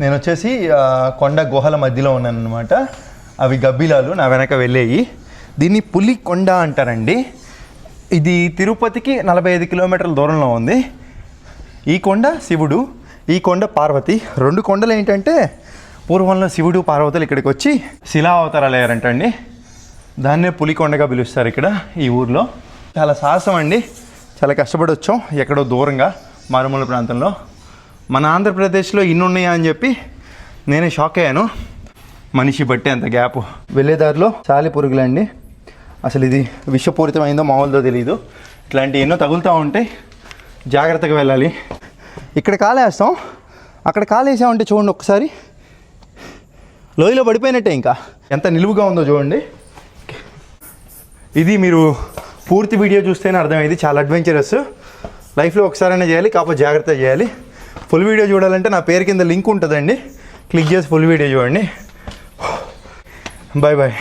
నేను వచ్చేసి కొండ గుహల మధ్యలో ఉన్నాను అనమాట అవి గబ్బిలాలు నా వెనక వెళ్ళేవి దీన్ని పులి కొండ అంటారండి. ఇది తిరుపతికి నలభై ఐదు కిలోమీటర్ల దూరంలో ఉంది. ఈ కొండ శివుడు ఈ కొండ పార్వతి. రెండు కొండలు ఏంటంటే పూర్వంలో శివుడు పార్వతులు ఇక్కడికి వచ్చి శిలా అవతారాలు అయ్యారంటండి దాన్నే పులికొండగా పిలుస్తారు ఇక్కడ ఈ ఊర్లో. చాలా సాహసం అండి చాలా కష్టపడి వచ్చాం ఎక్కడో దూరంగా మారుమూల ప్రాంతంలో. మన ఆంధ్రప్రదేశ్లో ఇన్ని ఉన్నాయా అని చెప్పి నేనే షాక్ అయ్యాను. మనిషి బట్టే అంత గ్యాప్. వెళ్ళేదారిలో చాలి పురుగులండి. అసలు ఇది విషపూరితమైందో మామూలుదో తెలియదు ఇట్లాంటి ఎన్నో తగులుతూ ఉంటాయి జాగ్రత్తగా వెళ్ళాలి. ఇక్కడ కాలేస్తాం. అక్కడ కాలేసామంటే చూడండి ఒకసారి లోయలో పడిపోయినట్టే ఇంకా. ఎంత నిలువుగా ఉందో చూడండి. ఇది మీరు పూర్తి వీడియో చూస్తేనే అర్థమైంది. చాలా అడ్వెంచరస్. లైఫ్లో ఒకసారైనా చేయాలి కాకపోతే జాగ్రత్త చేయాలి. ఫుల్ వీడియో చూడాలంటే నా పేరు కింద లింక్ ఉంటుందండి. క్లిక్ చేసి ఫుల్ వీడియో చూడండి. Bye bye